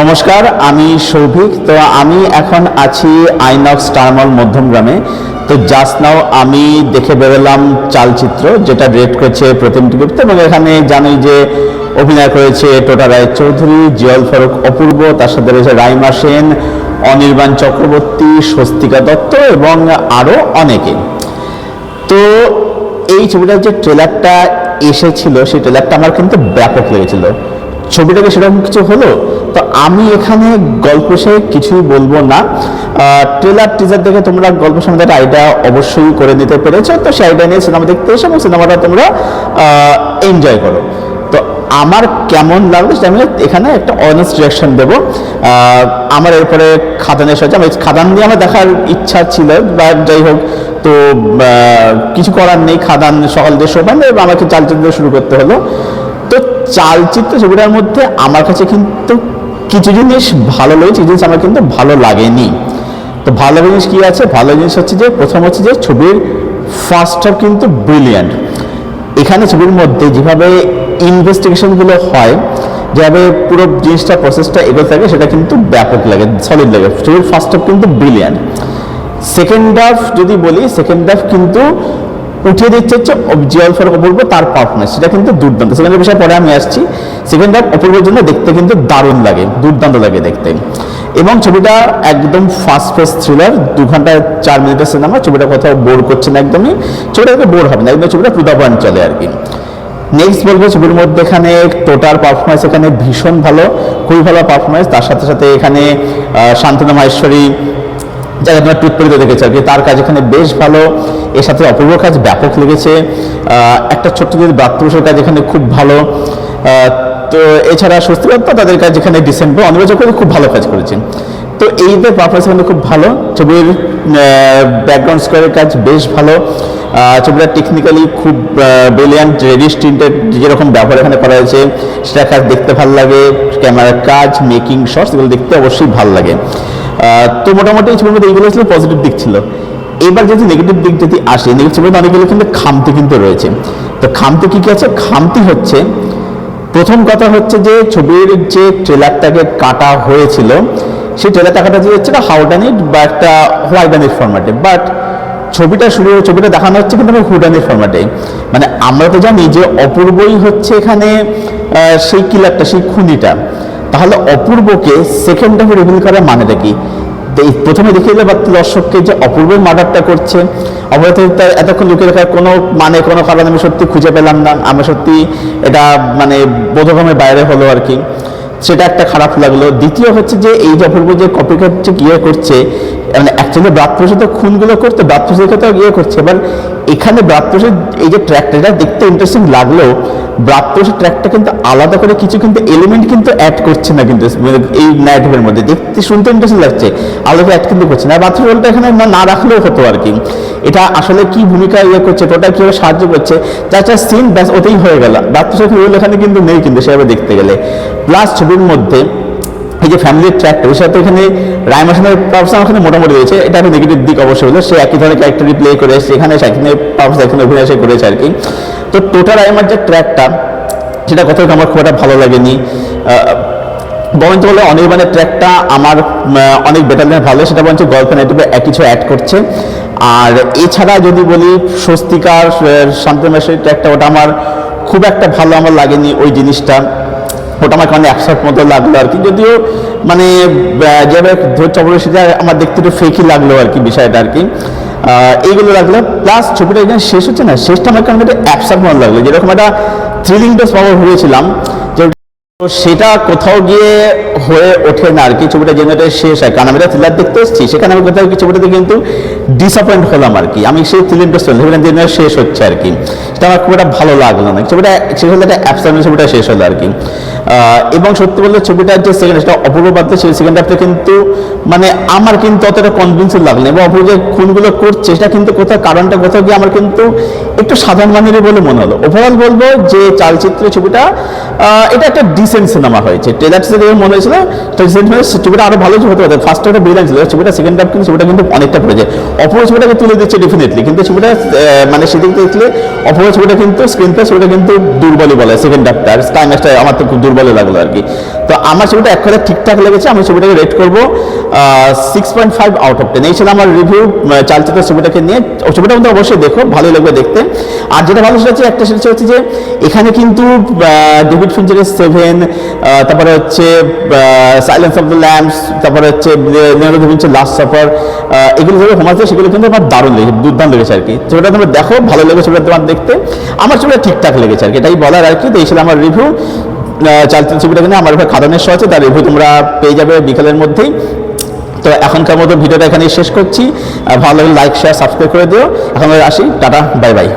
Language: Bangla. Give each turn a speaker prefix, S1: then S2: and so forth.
S1: নমস্কার, আমি সৌভিক। তো আমি এখন আছি আইনক্স টার্মল মধ্যমগ্রামে। তো জাস্ট নাও আমি দেখে বেরোলাম চালচিত্র, যেটা ডিরেক্ট করেছে প্রতিম গুপ্ত এবং এখানে জানি যে অভিনয় করেছে টোটা রায় চৌধুরী জিয়ল ফারুক অপূর্ব, তার সাথে রয়েছে রাইমা সেন, অনির্বাণ চক্রবর্তী, স্বস্তিকা দত্ত, এবং আরও অনেকে। তো এই ছবিটার যে ট্রেলারটা এসেছিল, সেই ট্রেলারটা আমার কিন্তু ব্যাপক লেগেছিল। ছবিটাকে সেরকম কিছু হলো? তো আমি এখানে গল্প সে কিছুই বলব না। ট্রেলার টিজার দেখে তোমরা গল্প সম্বন্ধে একটা আইডিয়া অবশ্যই করে নিতে পেরেছ। তো সেই আইডিয়া নিয়ে সিনেমা দেখতে এসো এবং সিনেমাটা তোমরা এনজয় করো। তো আমার কেমন লাগল সেটা আমি এখানে একটা অনেস্ট রিয়াকশন দেবো। আমার এরপরে খাদান এসেছে আমি খাদান নিয়ে আমার দেখার ইচ্ছা ছিল বা যাই হোক, তো কিছু করার নেই। খাদান সকাল দিয়ে শোভান এবং আমাকে চালচিত্র শুরু করতে হলো। চালচিত্র ছবিটার মধ্যে আমার কাছে কিন্তু কিছু জিনিস ভালো লেগেছে, কিছু জিনিস আমার কিন্তু ভালো লাগেনি। তো ভালো জিনিস কী আছে? ভালো জিনিস হচ্ছে যে, প্রথম হচ্ছে যে ছবির ফার্স্ট হাফ কিন্তু ব্রিলিয়ান্ট এখানে ছবির মধ্যে যেভাবে ইনভেস্টিগেশনগুলো হয়, যেভাবে পুরো জিনিসটা প্রসেসটা এগোতে থাকে, সেটা কিন্তু ব্যাপক লাগে সলিড লাগে। ছবির ফার্স্ট হাফ কিন্তু ব্রিলিয়ান্ট সেকেন্ড হাফ যদি বলি সেকেন্ড হাফ কিন্তু উঠিয়ে দিচ্ছে হচ্ছে জিয়াল ফারুক অপূর্ব তার পারফরমেন্স সেটা কিন্তু দুর্দান্ত। সেকেন্ড বিষয়ে পরে আমি আসছি। সেকেন্ড হাফ অপূর্বের জন্য দেখতে কিন্তু দারুণ লাগে, দুর্দান্ত লাগে দেখতে। এবং ছবিটা একদম ফাস্ট ফেস থ্রিলার দু ঘণ্টা চার মিনিটের সিনেমা ছবিটা কোথাও বোর করছে না একদমই। ছবিটা বোর হবে না একদম ছবিটা টু পয়েন্ট চলে আর কি। নেক্সট বলব ছবির মধ্যে এখানে টোটাল পারফরমেন্স এখানে ভীষণ ভালো, খুবই ভালো পারফরমেন্স তার সাথে সাথে এখানে শান্তনু মাহেশ্বরী যাকে তোমার টুথপেরিতে দেখেছে আর কি, তার কাজ এখানে বেশ ভালো। এর সাথে অপূর্ব কাজ, ব্যাপক লেগেছে। একটা ছোট্ট যদি ব্রাত্যপুরুষের কাজ এখানে খুব ভালো। তো এছাড়া স্বস্তিবার্তা তাদের কাজ এখানে ডিসেন্ট বা করে খুব ভালো কাজ করেছেন। তো এই যে পারফরমেন্স এখানে খুব ভালো। ছবির ব্যাকগ্রাউন্ড স্কোয়ারের কাজ বেশ ভালো। ছবিটা টেকনিক্যালি খুব ব্রিলিয়ান্ট রেডি স্টিন্টের যেরকম ব্যবহার এখানে করা হয়েছে সেটা কাজ দেখতে ভালো লাগে। ক্যামেরার কাজ মেকিং শটস এগুলো দেখতে অবশ্যই ভালো লাগে। তো মোটামুটি এই ছবির মধ্যে এইগুলো ছিল পজিটিভ দিক ছিল। এবার যদি নেগেটিভ দিক যদি আসে নেগেটিভ ছবির অনেকগুলো কিন্তু খামতি কিন্তু রয়েছে। তো খামতি কি কি আছে? খামতি হচ্ছে, প্রথম কথা হচ্ছে যে ছবির যে ট্রেলারটাকে কাটা হয়েছিল, সেই ট্রেলারটা কাটা যে হচ্ছে হাউডানিট বা একটা হোয়াইডানিট ফরম্যাটে বাট ছবিটা শুরু, ছবিটা দেখানো হচ্ছে কিন্তু হুডানির ফরম্যাটে মানে আমরা তো জানি যে অপূর্বই হচ্ছে এখানে সেই কিলারটা সেই খুনিটা। তাহলে অপূর্বকে সেকেন্ড হাফে রিভিল করার মানেটা কি? এই প্রথমে দেখিয়ে দিলে দর্শককে যে অপূর্ব মার্ডারটা করছে অপরাধ তার এতক্ষণ লুকিয়ে রাখার কোনো মানে কোনো কারণ আমি সত্যি খুঁজে পেলাম না। আমি সত্যি এটা মানে বোধগমের বাইরে হলো আর কি। সেটা একটা খারাপ লাগল। দ্বিতীয় হচ্ছে যে এই যে অপূর্ব যে কপিকাট যে গিয়ে করছে মানে অ্যাকচুয়ালি ব্রাতপ্রসেদ খুনগুলো করতে ব্রাতপ্রসেদের ক্ষেত্রে গিয়ে করছে। এবার এখানে ব্রাতপ্রসেদ এই যে ট্র্যাকটা এটা দেখতে ইন্টারেস্টিং লাগলেও ব্রাতপ্রসেদ ট্র্যাকটা কিন্তু আলাদা করে কিছু কিন্তু এলিমেন্ট কিন্তু অ্যাড করছে না কিন্তু এই ন্যারেটিভের মধ্যে। দেখতে, শুনতে ইন্টারেস্টিং লাগছে। আলাদা অ্যাড কিন্তু করছে না। বাথরুম রোলটা এখানে না- রাখলেও হতো আর কি। এটা আসলে কি ভূমিকা ইয়ে করছে টোটাল কীভাবে সাহায্য করছে, যা যা সিন ব্যাস, ওতেই হয়ে গেল। ব্রাতপ্রসেদ রোল এখানে কিন্তু নেই কিন্তু সেভাবে দেখতে গেলে। প্লাস ছবির মধ্যে এই যে ফ্যামিলির ট্র্যাকটা সাথে এখানে রায়মাসনের পারফরমেন্স এখানে মোটামুটি রয়েছে। এটা একটা নেগেটিভ দিক অবশ্যই হলো। সে একই ধরনের ক্যারেক্টারই প্লে করে এসেছে। এখানে সেখানে পারফরমেন্স এখানে অভিনয় করেছে আর কি। তো টোটাল রায়মার যে ট্র্যাকটা সেটা কোথাও আমার খুব একটা ভালো লাগেনি। বরঞ্চ বলে অনির্বাণের ট্র্যাকটা আমার অনেক বেটার ভালো, সেটা বরঞ্চ গল্প নেটিভে এক কিছু অ্যাড করছে। আর এছাড়া যদি বলি, স্বস্তিকার শান্তমেশের ট্র্যাকটা ওটা আমার খুব একটা ভালো আমার লাগেনি ওই জিনিসটা। ওটা আমার কারণে একশোর মতো লাগল আর কি। যদিও মানে যেভাবে ধৈর্য সেটা আমার দেখতে একটু ফেকই লাগল আর কি বিষয়টা আর কি। এইগুলো রাখলাম। প্লাস ছবিটা এখানে শেষ হচ্ছে না, শেষটা আমার কেমন একটা অ্যাপসার মনে লাগল। যেরকম একটা থ্রিলিং ডোজ পাওয়া হয়েছিলাম তো সেটা কোথাও গিয়ে হয়ে ওঠে না আর কি, ছবিটা যেন শেষ হয়। কারণ আমি থ্রিলার দেখতে এসেছি, সেখানে আমি কোথাও ছবিটাতে কিন্তু ডিসঅ্যাপয়েন্ট হলাম আর কি। আমি সেই থ্রিলিংটা শুনলাম সেখানে জেনারেট শেষ হচ্ছে আর কি। সেটা আমার খুব একটা ভালো লাগল না। ছবিটা শেষ হলে একটা অ্যাপসার ছবিটা শেষ হলো আর কি। এবং সত্যি বলতে ছবিটার যে সেকেন্ড সেটা অপূর্ব বাদ সেই সেকেন্ড হাফটা কিন্তু মানে আমার কিন্তু অতটা কনভিন্সিং লাগল এবং অপূর্ব যে খুনগুলো করছে, সেটা কিন্তু কোথাও, কারণটা কোথাও গিয়ে আমার কিন্তু একটু সাধারণ মানেরই বলে মনে হলো। ওভারঅল বলব যে চালচিত্র ছবিটা এটা একটা ডিসেন্ট সিনেমা হয়েছে। ট্রেলার থেকে মনে হয়েছিল হয়ে ছবিটা আরও ভালো হতে পারে। ফার্স্ট হাফটা বেরিয়ে ছিল, ছবিটা সেকেন্ড হাফ কিন্তু, ছবিটা কিন্তু অনেকটা পড়েছে। অপূর্ব ছবিটাকে তুলে দিচ্ছে ডেফিনেটলি কিন্তু ছবিটা মানে সেদিক দেখলে অপূর্ব ছবিটা কিন্তু স্ক্রিন প্লে ছবিটা কিন্তু দুর্বলই বলে সেকেন্ড হাফটা আর ক্লাইম্যাক্সটা আমার তো খুব দুর্বলই লাগল আর কি। তো আমার ছবিটা এক কথা ঠিকঠাক লেগেছে, আমি ছবিটাকে রেট করব six point five out of ten এই ছিল আমার রিভিউ চালচিত্র ছবিটাকে নিয়ে, ও ছবিটা কিন্তু অবশ্যই দেখো, ভালোই লাগবে দেখতে। আর যেটা ভালো সেটা হচ্ছে, একটা সেটা হচ্ছে যে, এখানে কিন্তু ডেভিড ফিঞ্চারের সেভেন তারপরে হচ্ছে সাইলেন্স অফ দ্য ল্যাম্পস তারপরে হচ্ছে লাস্ট সাফার এগুলো হোমার্স সেগুলো কিন্তু আমার দারুণ লেগেছে, দুর্দান্ত লেগেছে আর কি। ছবিটা তোমরা দেখো, ভালো লেগেছে ছবিটা তোমার দেখতে। আমার ছবিটা ঠিকঠাক লেগেছে আর কি, এটাই বলার আর কি। তো এই ছিল আমার রিভিউ চালচিত্র ছবিটা কিন্তু আমার ভাই খাদানের শো আছে, তার রিভিউ তোমরা পেয়ে যাবে বিকেলের মধ্যেই। তো এখনকার মতো ভিডিওটা এখানেই শেষ করছি। ভালো লাগলে লাইক শেয়ার সাবস্ক্রাইব করে দিও। এখন আসি। Tata bye bye